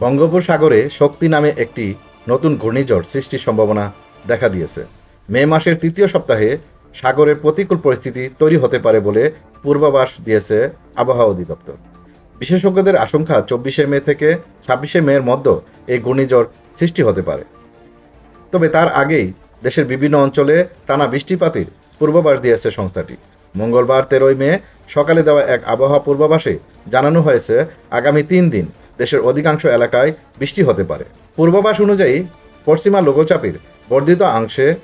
বঙ্গোপসাগরে শক্তি নামে একটি নতুন ঘূর্ণিঝড় সৃষ্টির সম্ভাবনা দেখা দিয়েছে। মে মাসের তৃতীয় সপ্তাহে সাগরের প্রতিকূল পরিস্থিতি তৈরি হতে পারে বলে পূর্বাভাস দিয়েছে আবহাওয়া অধিদপ্তর। বিশেষজ্ঞদের আশঙ্কা চব্বিশে মে থেকে ছাব্বিশে মের মধ্যে এই ঘূর্ণিঝড় সৃষ্টি হতে পারে। তবে তার আগেই দেশের বিভিন্ন অঞ্চলে টানা বৃষ্টিপাতের পূর্বাভাস দিয়েছে সংস্থাটি। মঙ্গলবার তেরোই মে সকালে দেওয়া এক আবহাওয়া পূর্বাভাসে জানানো হয়েছে, আগামী তিন দিন দেশের অধিকাংশ এলাকায় বৃষ্টি হতে পারে। পূর্বাভাস অনুযায়ী পশ্চিমা লঘুচাপের বর্ধিত অংশে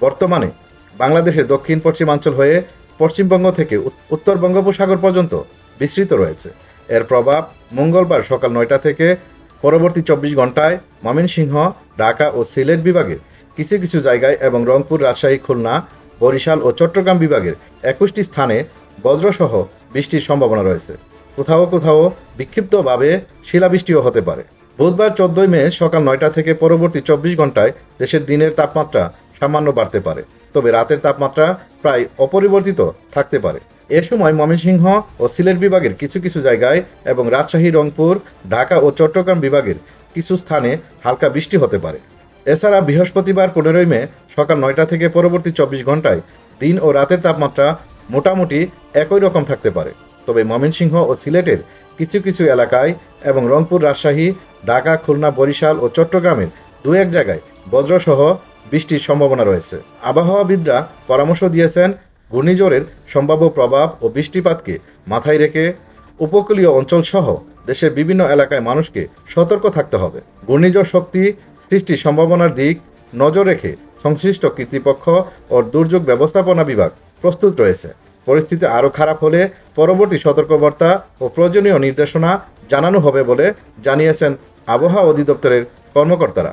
বর্তমানে বাংলাদেশের দক্ষিণ পশ্চিমাঞ্চল হয়ে পশ্চিমবঙ্গ থেকে উত- উত্তর বঙ্গোপসাগর পর্যন্ত বিস্তৃত রয়েছে। এর প্রভাব মঙ্গলবার সকাল নয়টা থেকে পরবর্তী চব্বিশ ঘন্টায় ময়মনসিংহ, ঢাকা ও সিলেট বিভাগের কিছু কিছু জায়গায় এবং রংপুর, রাজশাহী, খুলনা, বরিশাল ও চট্টগ্রাম বিভাগের একুশটি স্থানে বজ্রসহ বৃষ্টির সম্ভাবনা রয়েছে। কোথাও কোথাও বিক্ষিপ্তভাবে শিলাবৃষ্টিও হতে পারে। বুধবার চোদ্দই মে সকাল নয়টা থেকে পরবর্তী চব্বিশ ঘন্টায় দেশের দিনের তাপমাত্রা সামান্য বাড়তে পারে, তবে রাতের তাপমাত্রা প্রায় অপরিবর্তিত থাকতে পারে। এ সময় ময়মনসিংহ ও সিলেট বিভাগের কিছু কিছু জায়গায় এবং রাজশাহী, রংপুর, ঢাকা ও চট্টগ্রাম বিভাগের কিছু স্থানে হালকা বৃষ্টি হতে পারে। এছাড়া বৃহস্পতিবার পনেরোই মে সকাল নয়টা থেকে পরবর্তী চব্বিশ ঘন্টায় দিন ও রাতের তাপমাত্রা মোটামুটি একই রকম থাকতে পারে। তবে ময়মনসিংহ ও সিলেটের কিছু কিছু এলাকায় এবং রংপুর রাজশাহী, ঢাকা, খুলনা, বরিশাল ও চট্টগ্রামের দু এক জায়গায় বজ্রসহ বৃষ্টির সম্ভাবনা রয়েছে। আবহাওয়াবিদরা পরামর্শ দিয়েছেন, ঘূর্ণিঝড়ের সম্ভাব্য প্রভাব ও বৃষ্টিপাতকে মাথায় রেখে উপকূলীয় অঞ্চল সহ দেশের বিভিন্ন এলাকায় মানুষকে সতর্ক থাকতে হবে। ঘূর্ণিঝড় শক্তি সৃষ্টির সম্ভাবনার দিক নজর রেখে সংশ্লিষ্ট কর্তৃপক্ষ ও দুর্যোগ ব্যবস্থাপনা বিভাগ প্রস্তুত রয়েছে। পরিস্থিতি আরও খারাপ হলে পরবর্তী সতর্কবার্তা ও প্রয়োজনীয় নির্দেশনা জানানো হবে বলে জানিয়েছেন আবহাওয়া অধিদপ্তরের কর্মকর্তারা।